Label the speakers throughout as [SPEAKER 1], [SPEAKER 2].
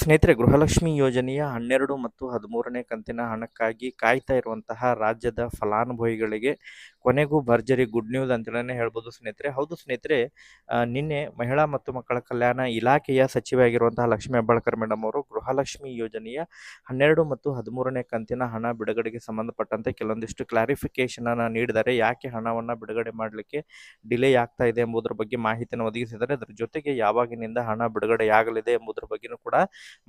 [SPEAKER 1] ಸ್ನೇಹಿತರೆ, ಗೃಹಲಕ್ಷ್ಮಿ ಯೋಜನೆಯ ಹನ್ನೆರಡು ಮತ್ತು ಹದಿಮೂರನೇ ಕಂತಿನ ಹಣಕ್ಕಾಗಿ ಕಾಯ್ತಾ ಇರುವಂತಹ ರಾಜ್ಯದ ಫಲಾನುಭವಿಗಳಿಗೆ ಕೊನೆಗೂ ಭರ್ಜರಿ ಗುಡ್ ನ್ಯೂಸ್ ಅಂತಲೇ ಹೇಳ್ಬೋದು ಸ್ನೇಹಿತರೆ. ಹೌದು ಸ್ನೇಹಿತರೆ ನಿನ್ನೆ ಮಹಿಳಾ ಮತ್ತು ಮಕ್ಕಳ ಕಲ್ಯಾಣ ಇಲಾಖೆಯ ಸಚಿವೆಯಾಗಿರುವಂತಹ ಲಕ್ಷ್ಮೀ ಹೆಬ್ಬಾಳ್ಕರ್ ಮೇಡಮ್ ಅವರು ಗೃಹಲಕ್ಷ್ಮಿ ಯೋಜನೆಯ ಹನ್ನೆರಡು ಮತ್ತು ಹದಿಮೂರನೇ ಕಂತಿನ ಹಣ ಬಿಡುಗಡೆಗೆ ಸಂಬಂಧಪಟ್ಟಂತೆ ಕೆಲವೊಂದಿಷ್ಟು ಕ್ಲಾರಿಫಿಕೇಶನ್ ಅನ್ನ ನೀಡಿದ್ದಾರೆ. ಯಾಕೆ ಹಣವನ್ನು ಬಿಡುಗಡೆ ಮಾಡಲಿಕ್ಕೆ ಡಿಲೇ ಆಗ್ತಾ ಇದೆ ಎಂಬುದರ ಬಗ್ಗೆ ಮಾಹಿತಿಯನ್ನು ಒದಗಿಸಿದ್ದಾರೆ. ಅದರ ಜೊತೆಗೆ ಯಾವಾಗಿನಿಂದ ಹಣ ಬಿಡುಗಡೆಯಾಗಲಿದೆ ಎಂಬುದರ ಬಗ್ಗೆಯೂ ಕೂಡ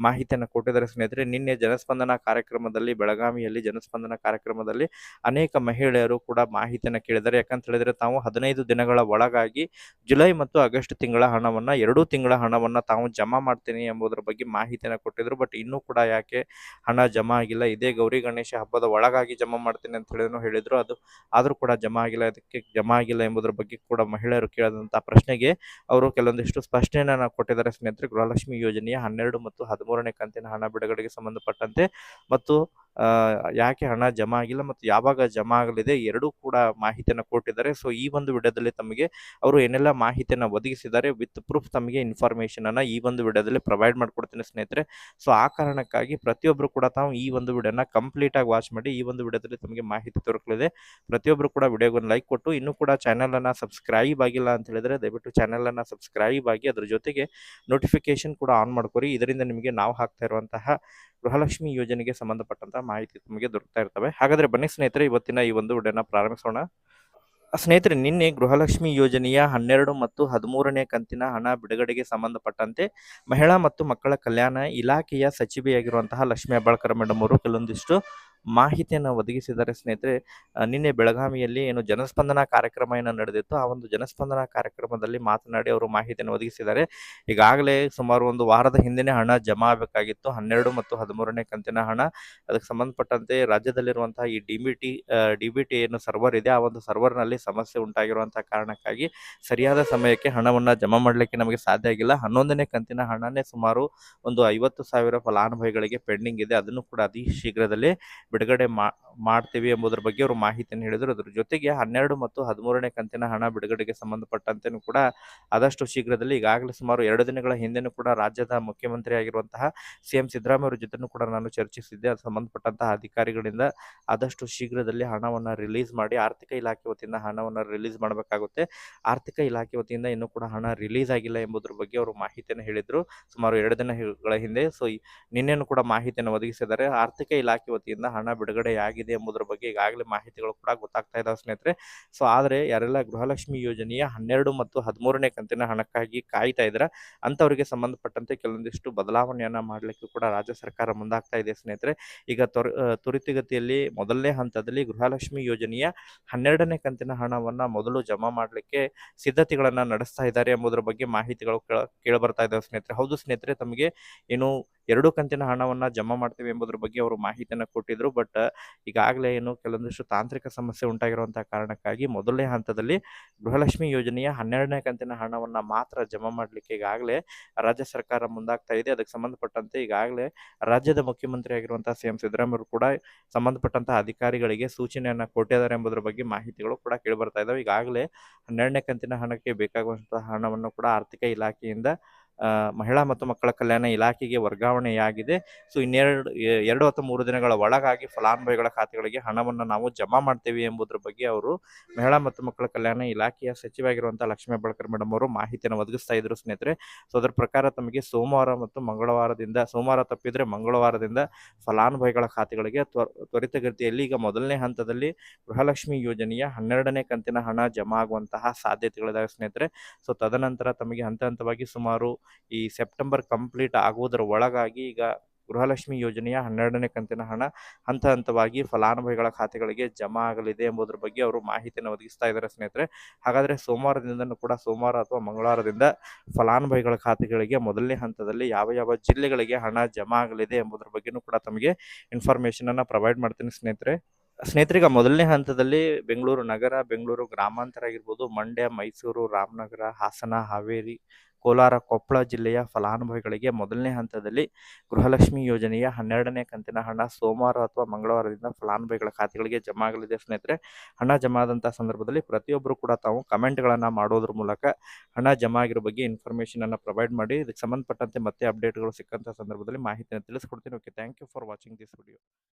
[SPEAKER 1] ಮಾಹಿತಿಯನ್ನು ಕೊಟ್ಟಿದ್ದಾರೆ ಸ್ನೇಹಿತರೆ. ನಿನ್ನೆ ಜನಸ್ಪಂದನ ಕಾರ್ಯಕ್ರಮದಲ್ಲಿ, ಬೆಳಗಾವಿಯಲ್ಲಿ ಜನಸ್ಪಂದನ ಕಾರ್ಯಕ್ರಮದಲ್ಲಿ ಅನೇಕ ಮಹಿಳೆಯರು ಕೂಡ ಮಾಹಿತಿಯನ್ನು ಕೇಳಿದ್ದಾರೆ. ಯಾಕಂತ ಹೇಳಿದ್ರೆ ತಾವು ಹದಿನೈದು ದಿನಗಳ ಒಳಗಾಗಿ ಜುಲೈ ಮತ್ತು ಆಗಸ್ಟ್ ತಿಂಗಳ ಹಣವನ್ನ, ಎರಡೂ ತಿಂಗಳ ಹಣವನ್ನ ತಾವು ಜಮಾ ಮಾಡ್ತೀನಿ ಎಂಬುದರ ಬಗ್ಗೆ ಮಾಹಿತಿಯನ್ನು ಕೊಟ್ಟಿದ್ರು. ಬಟ್ ಇನ್ನೂ ಕೂಡ ಯಾಕೆ ಹಣ ಜಮಾ ಆಗಿಲ್ಲ? ಇದೇ ಗೌರಿ ಗಣೇಶ ಹಬ್ಬದ ಒಳಗಾಗಿ ಜಮಾ ಮಾಡ್ತೀನಿ ಅಂತ ಹೇಳಿದ್ರು ಹೇಳಿದ್ರು. ಅದು ಆದರೂ ಕೂಡ ಜಮಾ ಆಗಿಲ್ಲ. ಅದಕ್ಕೆ ಜಮಾ ಆಗಿಲ್ಲ ಎಂಬುದರ ಬಗ್ಗೆ ಕೂಡ ಮಹಿಳೆಯರು ಕೇಳಿದಂಥ ಪ್ರಶ್ನೆಗೆ ಅವರು ಕೆಲವೊಂದಿಷ್ಟು ಸ್ಪಷ್ಟನೆಯನ್ನು ಕೊಟ್ಟಿದ್ದಾರೆ ಸ್ನೇಹಿತರೆ. ಗೃಹಲಕ್ಷ್ಮಿ ಯೋಜನೆಯ ಹನ್ನೆರಡು ಮತ್ತು ಹದಿಮೂರನೇ ಕಂತಿನ ಹಣ ಬಿಡುಗಡೆಗೆ ಸಂಬಂಧಪಟ್ಟಂತೆ. ಮತ್ತು ಯಾಕೆ ಹಣ ಜಮಾ ಆಗಿಲ್ಲ ಮತ್ತು ಯಾವಾಗ ಜಮಾ ಆಗಲಿದೆ ಎರಡೂ ಕೂಡ ಮಾಹಿತಿಯನ್ನು ಕೊಟ್ಟಿದ್ದಾರೆ. ಸೊ, ಈ ಒಂದು ವಿಡಿಯೋದಲ್ಲಿ ತಮಗೆ ಅವರು ಏನೆಲ್ಲ ಮಾಹಿತಿಯನ್ನು ಒದಗಿಸಿದ್ದಾರೆ ವಿತ್ ಪ್ರೂಫ್ ತಮಗೆ ಇನ್ಫಾರ್ಮೇಷನ್ ಅನ್ನ ಈ ಒಂದು ವಿಡಿಯೋದಲ್ಲಿ ಪ್ರೊವೈಡ್ ಮಾಡ್ಕೊಡ್ತೀನಿ ಸ್ನೇಹಿತರೆ. ಸೊ, ಆ ಕಾರಣಕ್ಕಾಗಿ ಪ್ರತಿಯೊಬ್ಬರು ಕೂಡ ತಾವು ಈ ಒಂದು ವಿಡಿಯೋನ ಕಂಪ್ಲೀಟ್ ಆಗಿ ವಾಚ್ ಮಾಡಿ ಈ ಒಂದು ವಿಡಿಯೋದಲ್ಲಿ ತಮಗೆ ಮಾಹಿತಿ ದೊರಕಲಿದೆ. ಪ್ರತಿಯೊಬ್ಬರು ಕೂಡ ವಿಡಿಯೋಗೆ ಒಂದು ಲೈಕ್ ಕೊಟ್ಟು, ಇನ್ನೂ ಕೂಡ ಚಾನೆಲ್ ಅನ್ನ ಸಬ್ಸ್ಕ್ರೈಬ್ ಆಗಿಲ್ಲ ಅಂತ ಹೇಳಿದ್ರೆ ದಯವಿಟ್ಟು ಚಾನಲ್ ಅನ್ನ ಸಬ್ಸ್ಕ್ರೈಬ್ ಆಗಿ ಅದ್ರ ಜೊತೆಗೆ ನೋಟಿಫಿಕೇಶನ್ ಕೂಡ ಆನ್ ಮಾಡ್ಕೊರಿ. ಇದರಿಂದ ನಿಮಗೆ ನಾವು ಹಾಕ್ತಾ ಇರುವಂತಹ ಗೃಹಲಕ್ಷ್ಮಿ ಯೋಜನೆಗೆ ಸಂಬಂಧಪಟ್ಟಂತಹ ಮಾಹಿತಿ ನಿಮಗೆ ದೊರಕ್ತಾ ಇರ್ತವೆ. ಹಾಗಾದ್ರೆ ಬನ್ನಿ ಸ್ನೇಹಿತರೆ, ಇವತ್ತಿನ ಈ ಒಂದು ವಿಡಿಯೋನ ಪ್ರಾರಂಭಿಸೋಣ. ಸ್ನೇಹಿತರೆ, ನಿನ್ನೆ ಗೃಹಲಕ್ಷ್ಮಿ ಯೋಜನೆಯ ಹನ್ನೆರಡು ಮತ್ತು ಹದಿಮೂರನೇ ಕಂತಿನ ಹಣ ಬಿಡುಗಡೆಗೆ ಸಂಬಂಧಪಟ್ಟಂತೆ ಮಹಿಳಾ ಮತ್ತು ಮಕ್ಕಳ ಕಲ್ಯಾಣ ಇಲಾಖೆಯ ಸಚಿವೆಯಾಗಿರುವಂತಹ ಲಕ್ಷ್ಮೀ ಹೆಬ್ಬಾಳ್ಕರ್ ಮೇಡಮ್ ಅವರು ಕೆಲವೊಂದಿಷ್ಟು ಮಾಹಿತಿಯನ್ನು ಒದಗಿಸಿದ್ದಾರೆ ಸ್ನೇಹಿತರೆ. ನಿನ್ನೆ ಬೆಳಗಾವಿಯಲ್ಲಿ ಏನು ಜನಸ್ಪಂದನ ಕಾರ್ಯಕ್ರಮ ಏನು ನಡೆದಿತ್ತು. ಆ ಒಂದು ಜನಸ್ಪಂದನ ಕಾರ್ಯಕ್ರಮದಲ್ಲಿ ಮಾತನಾಡಿ ಅವರು ಮಾಹಿತಿಯನ್ನು ಒದಗಿಸಿದ್ದಾರೆ. ಈಗಾಗಲೇ ಸುಮಾರು ಒಂದು ವಾರದ ಹಿಂದಿನ ಹಣ ಜಮಾ ಆಗಬೇಕಾಗಿತ್ತು. ಹನ್ನೆರಡು ಮತ್ತು ಹದಿಮೂರನೇ ಕಂತಿನ ಹಣ. ಅದಕ್ಕೆ ಸಂಬಂಧಪಟ್ಟಂತೆ ರಾಜ್ಯದಲ್ಲಿರುವಂತಹ ಈ D B T D B T ಏನು ಸರ್ವರ್ ಇದೆ. ಆ ಒಂದು ಸರ್ವರ್ನಲ್ಲಿ ಸಮಸ್ಯೆ ಉಂಟಾಗಿರುವಂತಹ ಕಾರಣಕ್ಕಾಗಿ ಸರಿಯಾದ ಸಮಯಕ್ಕೆ ಹಣವನ್ನು ಜಮಾ ಮಾಡಲಿಕ್ಕೆ ನಮಗೆ ಸಾಧ್ಯ ಆಗಿಲ್ಲ. ಹನ್ನೊಂದನೇ ಕಂತಿನ ಹಣನೇ ಸುಮಾರು ಒಂದು ಐವತ್ತು ಸಾವಿರ ಫಲಾನುಭವಿಗಳಿಗೆ ಪೆಂಡಿಂಗ್ ಇದೆ. ಅದನ್ನು ಕೂಡ ಅತಿ ಶೀಘ್ರದಲ್ಲೇ ಬಿಡುಗಡೆ ಮಾಡ್ತೀವಿ ಎಂಬುದರ ಬಗ್ಗೆ ಅವರು ಮಾಹಿತಿಯನ್ನು ಹೇಳಿದರು. ಅದರ ಜೊತೆಗೆ ಹನ್ನೆರಡು ಮತ್ತು ಹದಿಮೂರನೇ ಕಂತಿನ ಹಣ ಬಿಡುಗಡೆಗೆ ಸಂಬಂಧಪಟ್ಟಂತೆಯೂ ಕೂಡ ಆದಷ್ಟು ಶೀಘ್ರದಲ್ಲಿ ಈಗಾಗಲೇ ಸುಮಾರು ಎರಡು ದಿನಗಳ ಹಿಂದೆನೂ ಕೂಡ ರಾಜ್ಯದ ಮುಖ್ಯಮಂತ್ರಿ ಆಗಿರುವಂತಹ ಸಿ ಎಂ ಸಿದ್ದರಾಮಯ್ಯ ಅವರ ಜೊತೆನೂ ಕೂಡ ನಾನು ಚರ್ಚಿಸಿದ್ದೆ. ಅದು ಸಂಬಂಧಪಟ್ಟಂತಹ ಅಧಿಕಾರಿಗಳಿಂದ ಆದಷ್ಟು ಶೀಘ್ರದಲ್ಲಿ ಹಣವನ್ನು ರಿಲೀಸ್ ಮಾಡಿ ಆರ್ಥಿಕ ಇಲಾಖೆ ವತಿಯಿಂದ ಹಣವನ್ನು ರಿಲೀಸ್ ಮಾಡಬೇಕಾಗುತ್ತೆ. ಆರ್ಥಿಕ ಇಲಾಖೆ ವತಿಯಿಂದ ಇನ್ನೂ ಕೂಡ ಹಣ ರಿಲೀಸ್ ಆಗಿಲ್ಲ ಎಂಬುದರ ಬಗ್ಗೆ ಅವರು ಮಾಹಿತಿಯನ್ನು ಹೇಳಿದರು ಸುಮಾರು ಎರಡು ದಿನಗಳ ಹಿಂದೆ. ಸೊ ನಿನ್ನೆನೂ ಕೂಡ ಮಾಹಿತಿಯನ್ನು ಒದಗಿಸಿದ್ದಾರೆ. ಆರ್ಥಿಕ ಇಲಾಖೆ ವತಿಯಿಂದ ಹಣ ಬಿಡುಗಡೆಯಾಗಿದೆ ಎಂಬುದರ ಬಗ್ಗೆ ಈಗಾಗಲೇ ಮಾಹಿತಿಗಳು ಕೂಡ ಗೊತ್ತಾಗ್ತಾ ಇದಾವೆ ಸ್ನೇಹಿತರೆ. ಸೊ ಆದರೆ ಯಾರೆಲ್ಲ ಗೃಹಲಕ್ಷ್ಮಿ ಯೋಜನೆಯ ಹನ್ನೆರಡು ಮತ್ತು ಹದಿಮೂರನೇ ಕಂತಿನ ಹಣಕ್ಕಾಗಿ ಕಾಯ್ತಾ ಇದ್ರ, ಅಂಥವರಿಗೆ ಸಂಬಂಧಪಟ್ಟಂತೆ ಕೆಲವೊಂದಿಷ್ಟು ಬದಲಾವಣೆಯನ್ನು ಮಾಡಲಿಕ್ಕೆ ಕೂಡ ರಾಜ್ಯ ಸರ್ಕಾರ ಮುಂದಾಗ್ತಾ ಇದೆ ಸ್ನೇಹಿತರೆ. ಈಗ ತ್ವರ ತ್ವರಿತಗತಿಯಲ್ಲಿ ಮೊದಲನೇ ಹಂತದಲ್ಲಿ ಗೃಹಲಕ್ಷ್ಮಿ ಯೋಜನೆಯ ಹನ್ನೆರಡನೇ ಕಂತಿನ ಹಣವನ್ನ ಮೊದಲು ಜಮಾ ಮಾಡಲಿಕ್ಕೆ ಸಿದ್ಧತೆಗಳನ್ನು ನಡೆಸ್ತಾ ಇದ್ದಾರೆ ಎಂಬುದರ ಬಗ್ಗೆ ಮಾಹಿತಿಗಳು ಕೇಳ ಕೇಳಿ ಬರ್ತಾ ಇದ್ದಾವೆ ಸ್ನೇಹಿತರೆ. ಹೌದು ಸ್ನೇಹಿತರೆ, ತಮಗೆ ಏನು ಎರಡು ಕಂತಿನ ಹಣವನ್ನ ಜಮಾ ಮಾಡ್ತೀವಿ ಎಂಬುದರ ಬಗ್ಗೆ ಅವರು ಮಾಹಿತಿಯನ್ನು ಕೊಟ್ಟಿದ್ರು. ಬಟ್, ಈಗಾಗಲೇ ಏನು ಕೆಲವೊಂದಿಷ್ಟು ತಾಂತ್ರಿಕ ಸಮಸ್ಯೆ ಉಂಟಾಗಿರುವಂತಹ ಕಾರಣಕ್ಕಾಗಿ ಮೊದಲನೇ ಹಂತದಲ್ಲಿ ಗೃಹಲಕ್ಷ್ಮಿ ಯೋಜನೆಯ ಹನ್ನೆರಡನೇ ಕಂತಿನ ಹಣವನ್ನ ಮಾತ್ರ ಜಮಾ ಮಾಡಲಿಕ್ಕೆ ಈಗಾಗಲೇ ರಾಜ್ಯ ಸರ್ಕಾರ ಮುಂದಾಗ್ತಾ ಇದೆ. ಅದಕ್ಕೆ ಸಂಬಂಧಪಟ್ಟಂತೆ ಈಗಾಗಲೇ ರಾಜ್ಯದ ಮುಖ್ಯಮಂತ್ರಿ ಆಗಿರುವಂತಹ ಸಿ ಎಂ ಸಿದ್ದರಾಮಯ್ಯ ಕೂಡ ಸಂಬಂಧಪಟ್ಟಂತಹ ಅಧಿಕಾರಿಗಳಿಗೆ ಸೂಚನೆಯನ್ನ ಕೊಟ್ಟಿದ್ದಾರೆ ಎಂಬುದರ ಬಗ್ಗೆ ಮಾಹಿತಿಗಳು ಕೂಡ ಕೇಳಿ ಬರ್ತಾ ಇದಾವೆ. ಈಗಾಗಲೇ ಹನ್ನೆರಡನೇ ಕಂತಿನ ಹಣಕ್ಕೆ ಬೇಕಾಗುವಂತಹ ಹಣವನ್ನು ಕೂಡ ಆರ್ಥಿಕ ಇಲಾಖೆಯಿಂದ ಮಹಿಳಾ ಮತ್ತು ಮಕ್ಕಳ ಕಲ್ಯಾಣ ಇಲಾಖೆಗೆ ವರ್ಗಾವಣೆಯಾಗಿದೆ. ಸೊ, ಇನ್ನೆರಡು ಎರಡು ಅಥವಾ ಮೂರು ದಿನಗಳ ಒಳಗಾಗಿ ಫಲಾನುಭವಿಗಳ ಖಾತೆಗಳಿಗೆ ಹಣವನ್ನು ನಾವು ಜಮಾ ಮಾಡ್ತೇವೆ ಎಂಬುದರ ಬಗ್ಗೆ ಅವರು ಮಹಿಳಾ ಮತ್ತು ಮಕ್ಕಳ ಕಲ್ಯಾಣ ಇಲಾಖೆಯ ಸಚಿವಾಗಿರುವಂತಹ ಲಕ್ಷ್ಮೀ ಹೆಬ್ಬಾಳ್ಕರ್ ಮೇಡಮ್ ಅವರು ಮಾಹಿತಿಯನ್ನು ಒದಗಿಸ್ತಾ ಇದ್ರು ಸ್ನೇಹಿತರೆ. ಸೊ, ಅದರ ಪ್ರಕಾರ ತಮಗೆ ಸೋಮವಾರ ಮತ್ತು ಮಂಗಳವಾರದಿಂದ, ಸೋಮವಾರ ತಪ್ಪಿದ್ರೆ ಮಂಗಳವಾರದಿಂದ ಫಲಾನುಭವಿಗಳ ಖಾತೆಗಳಿಗೆ ತ್ವ, ತ್ವರಿತಗತಿಯಲ್ಲಿ ಈಗ ಮೊದಲನೇ ಹಂತದಲ್ಲಿ ಗೃಹಲಕ್ಷ್ಮಿ ಯೋಜನೆಯ ಹನ್ನೆರಡನೇ ಕಂತಿನ ಹಣ ಜಮಾ ಆಗುವಂತಹ ಸ್ನೇಹಿತರೆ. ಸೊ, ತದನಂತರ ತಮಗೆ ಹಂತ ಹಂತವಾಗಿ ಸುಮಾರು ಈ ಸೆಪ್ಟೆಂಬರ್ ಕಂಪ್ಲೀಟ್ ಆಗುವುದರ ಒಳಗಾಗಿ ಈಗ ಗೃಹಲಕ್ಷ್ಮಿ ಯೋಜನೆಯ ಹನ್ನೆರಡನೇ ಕಂತಿನ ಹಣ ಹಂತ ಹಂತವಾಗಿ ಫಲಾನುಭವಿಗಳ ಖಾತೆಗಳಿಗೆ ಜಮಾ ಆಗಲಿದೆ ಎಂಬುದರ ಬಗ್ಗೆ ಅವರು ಮಾಹಿತಿಯನ್ನು ಒದಗಿಸ್ತಾ ಇದ್ದಾರೆ ಸ್ನೇಹಿತರೆ. ಹಾಗಾದರೆ ಸೋಮವಾರದಿಂದನೂ ಕೂಡ ಸೋಮವಾರ ಅಥವಾ ಮಂಗಳವಾರದಿಂದ ಫಲಾನುಭವಿಗಳ ಖಾತೆಗಳಿಗೆ ಮೊದಲನೇ ಹಂತದಲ್ಲಿ ಯಾವ ಯಾವ ಜಿಲ್ಲೆಗಳಿಗೆ ಹಣ ಜಮಾ ಆಗಲಿದೆ ಎಂಬುದರ ಬಗ್ಗೆನೂ ಕೂಡ ತಮಗೆ ಇನ್ಫಾರ್ಮೇಷನನ್ನು ಪ್ರೊವೈಡ್ ಮಾಡ್ತೀನಿ ಸ್ನೇಹಿತರೆ. ಸ್ನೇಹಿತರಿಗೆ ಮೊದಲನೇ ಹಂತದಲ್ಲಿ ಬೆಂಗಳೂರು ನಗರ, ಬೆಂಗಳೂರು ಗ್ರಾಮಾಂತರ ಆಗಿರ್ಬೋದು, ಮಂಡ್ಯ, ಮೈಸೂರು, ರಾಮನಗರ, ಹಾಸನ, ಹಾವೇರಿ ಕೋಲಾರ ಕೊಪ್ಪಳ ಜಿಲ್ಲೆಯ ಫಲಾನುಭವಿಗಳಿಗೆ ಮೊದಲನೇ ಹಂತದಲ್ಲಿ ಗೃಹಲಕ್ಷ್ಮಿ ಯೋಜನೆಯ ಹನ್ನೆರಡನೇ ಕಂತಿನ ಹಣ ಸೋಮವಾರ ಅಥವಾ ಮಂಗಳವಾರದಿಂದ ಫಲಾನುಭವಿಗಳ ಖಾತೆಗಳಿಗೆ ಜಮಾ ಆಗಲಿದೆ. ಸ್ನೇಹಿತರೆ, ಹಣ ಜಮಾ ಆದಂತಹ ಸಂದರ್ಭದಲ್ಲಿ ಪ್ರತಿಯೊಬ್ಬರು ಕೂಡ ತಾವು ಕಮೆಂಟ್ಗಳನ್ನು ಮಾಡೋದ್ರ ಮೂಲಕ ಹಣ ಜಮಾ ಆಗಿರೋ ಬಗ್ಗೆ ಇನ್ಫಾರ್ಮೇಷನನ್ನು ಪ್ರೊವೈಡ್ ಮಾಡಿ, ಇದಕ್ಕೆ ಸಂಬಂಧಪಟ್ಟಂತೆ ಮತ್ತೆ ಅಪ್ಡೇಟ್ಗಳು ಸಿಕ್ಕಂಥ ಸಂದರ್ಭದಲ್ಲಿ ಮಾಹಿತಿಯನ್ನು ತಿಳಿಸ್ಕೊಡ್ತೀನಿ. Okay thank you for watching this video